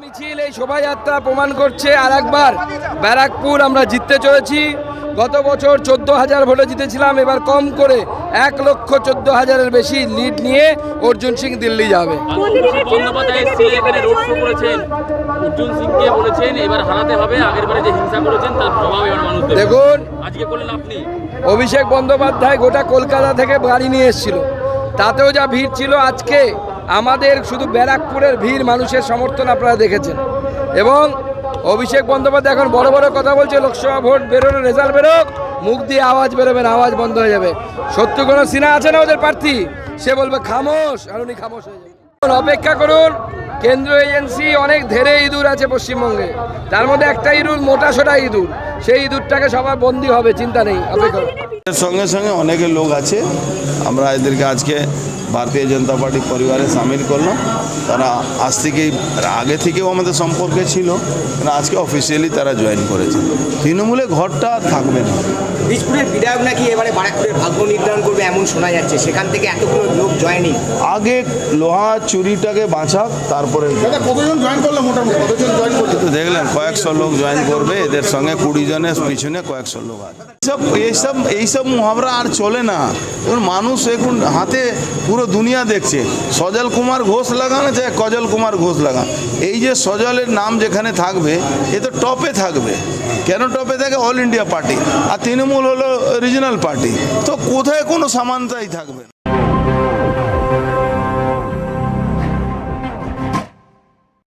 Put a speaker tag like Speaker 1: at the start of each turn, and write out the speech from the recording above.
Speaker 1: মিছিল এই শোভাযাত্রা প্রমাণ করছে আর একবার ব্যারাকপুর আমরা জিততে চলেছি। গত বছর চোদ্দ হাজার ভোটে জিতেছিলাম এবার কম করে এক লক্ষ চোদ্দ হাজারের বেশি লিড নিয়ে অর্জুন সিং দিল্লি যাবে।
Speaker 2: অভিষেক বন্দ্যোপাধ্যায় এসে এখানে রোড শো করেছেন। অর্জুন সিংকে বলেছেন এবার হারাতে হবে আগের বারে যে হিংসা করেছেন তার জবাব এবার মানুষ দেবে
Speaker 1: দেখুন
Speaker 2: আপনি।
Speaker 1: অভিষেক বন্দ্যোপাধ্যায় গোটা কলকাতা থেকে গাড়ি নিয়ে এসেছিল। তাতেও যা ভিড় ছিল আজকে আমাদের শুধু ব্যারাকপুরের ভিড় মানুষের সমর্থন আপনারা দেখেছেন। এবং অভিষেক বন্দ্যোপাধ্যায় এখন বড় বড় কথা বলছে, লোকসভা ভোট বেরোনো রেজাল্ট বেরোক, মুখ দিয়ে আওয়াজ বেরোবে না আওয়াজ বন্ধ হয়ে যাবে। সত্য কোনো সিনা আছে না ওদের প্রার্থী? সে বলবে, খামোশ। আর উনি খামোশ হয়ে যাবে। অপেক্ষা করুন, কেন্দ্রীয় এজেন্সি অনেক ধেরে ইঁদুর আছে পশ্চিমবঙ্গে। তার মধ্যে একটা ইঁদুর, মোটা সোটা ইঁদুর। সেই ইঁদুরটাকে সবার বন্দি হবে চিন্তা নেই অপেক্ষা
Speaker 3: সঙ্গে সঙ্গে অনেকে লোক আছে আমরা এদেরকে আজকে ভারতীয় জনতা পার্টি পরিবারে সামিল করলাম। তারা আজ থেকেই আগে থেকেও আমাদের সম্পর্কে ছিল আজকে অফিসিয়ালি তারা জয়েন করেছে। তৃণমূলে ঘরটা আর থাকবে না।
Speaker 4: বীজপুরের বিধায়ক নাকি এবারে বারাকপুরের ভাগ্য নির্ধারণ করবে এমন শোনা যাচ্ছে সেখান থেকে এতগুলো লোক জয়েনিং।
Speaker 3: আগে লোহা চুরিটাকে বাঁচাক তারপরে
Speaker 5: কতজন জয়েন করল মোটামুটি? কতজন জয়েন করল?
Speaker 3: দেখলেন কয়েকশো লোক জয়েন করবে, এদের সঙ্গে কুড়ি জনের পিছনে কয়েকশো লোক আছে। এইসব এইসব এইসব মহাবরা আর চলে না। মানুষ এখন হাতে পুরো দুনিয়া দেখছে। সজল কুমার ঘোষ লাগানো চাই কজল কুমার ঘোষ লাগান। এই যে সজলের নাম যেখানে থাকবে, এ তো টপে থাকবে। কেন টপে থাকে? অল ইন্ডিয়া পার্টি আর তৃণমূল হলো রিজনাল পার্টি তো কোথায় কোনো সমানতাই থাকবে।